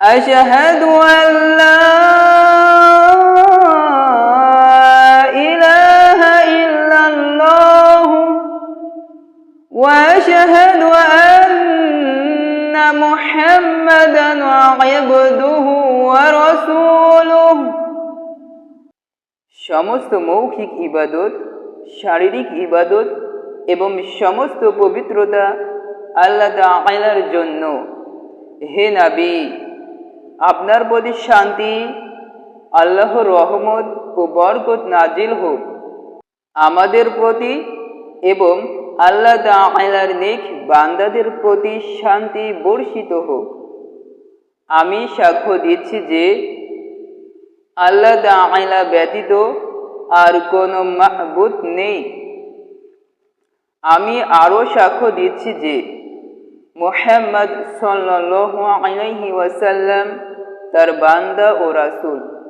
أشهد أن لا إله إلا الله وأشهد أن محمدا عبده ورسوله সমস্ত মৌখিক ইবাদত শারীরিক ইবাদত এবং সমস্ত পবিত্রতা আল্লাহ তাআলার জন্য হে নাবী আপনার প্রতি শান্তি, আল্লাহর রহমত ও বরকত নাজিল হোক। আমাদের প্রতি এবং আল্লাহ তাআলার নেক বান্দাদের প্রতি শান্তি বর্ষিত হোক। আমি সাক্ষ্য দিচ্ছি যে আল্লাহ তাআলা ব্যতীত আর কোনো মাহবুদ নেই। আমি আরও সাক্ষ্য দিচ্ছি যে মোহাম্মদ সাল্লাল্লাহু আলাইহি ওয়াসাল্লাম در بنده و رسول.